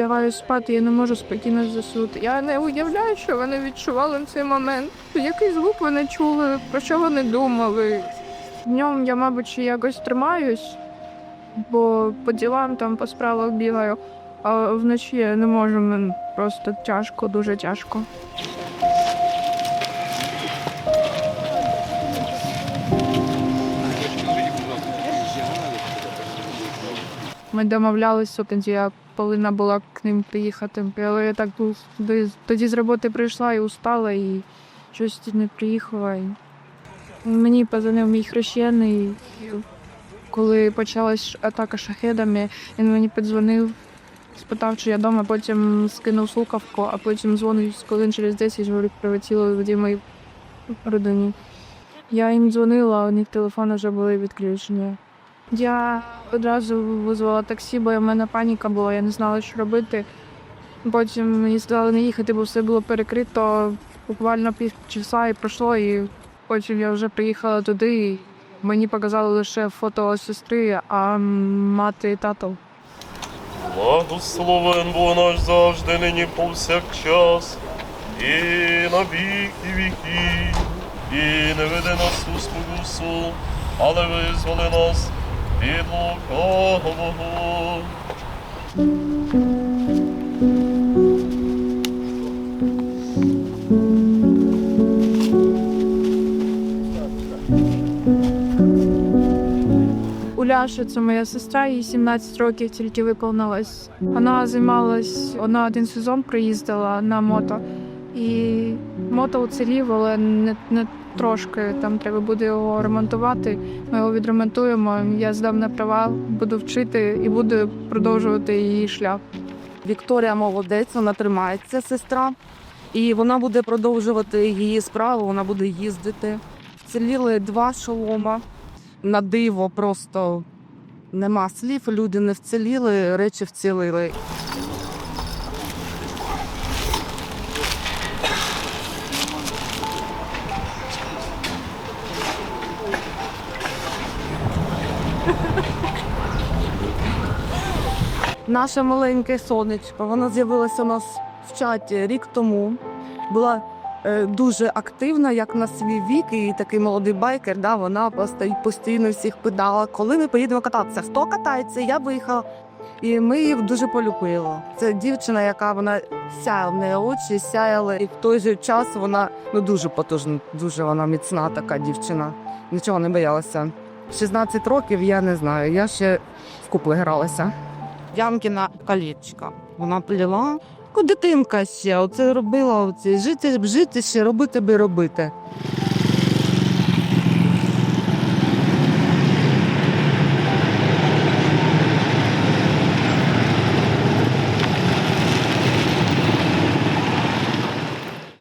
Лягаю спати, я не можу спокійно заснути. Я не уявляю, що вони відчували в цей момент. Який звук вони чули, про що вони думали. Днем я, мабуть, якось тримаюсь, бо по ділам там по справах бігаю, а вночі я не можу, просто тяжко, дуже тяжко. Ми домовлялися, тоді я повинна була к ним приїхати. Але я так тоді, з роботи прийшла і устала, і щось не приїхала. Мені позвонив мій хрещений, коли почалась атака шахедами, він мені подзвонив, спитав, чи я вдома, потім скинув слухавку, а потім дзвонив хвилин через 10, говорить, прилетіло в моїй родині. Я їм дзвонила, у них телефони вже були відключені. Я одразу визвала таксі, бо в мене паніка була, я не знала, що робити. Потім мені сказали не їхати, бо все було перекрито. Буквально півчаса і пройшло, і потім я вже приїхала туди. І мені показали лише фото сестри, а мати і тато. Благословен Бог наш завжди, нині повсякчас, і на віки віки, і не веди нас у спокусу, але визволи нас лукавого. Уляша, це моя сестра, їй 17 років тільки виповнилось. Вона займалась, вона один сезон приїздила на мото. І мото уцілів, але не, не трошки. Там треба буде його ремонтувати. Ми його відремонтуємо. Я здам на права, буду вчити і буду продовжувати її шлях. Вікторія молодець, вона тримається, сестра, і вона буде продовжувати її справу, вона буде їздити. Вціліли два шолома. На диво просто нема слів, люди не вціліли, речі вцілили. Наше маленьке сонечко, воно з'явилося у нас в чаті рік тому. Була е, дуже активна, як на свій вік, і такий молодий байкер. Да, вона просто постійно всіх питала, коли ми поїдемо кататися. Хто катається? Я виїхала. І ми її дуже полюбили. Це дівчина, яка вона сяяла, в неї очі сяяли, і в той же час вона ну дуже потужна, дуже вона міцна така дівчина. Нічого не боялася. 16 років я не знаю. Я ще в купли гралася. Ямкіна калічка. Вона пліла. Дитинка ще, оце робила оце. Жити, жити ще, робити би робити.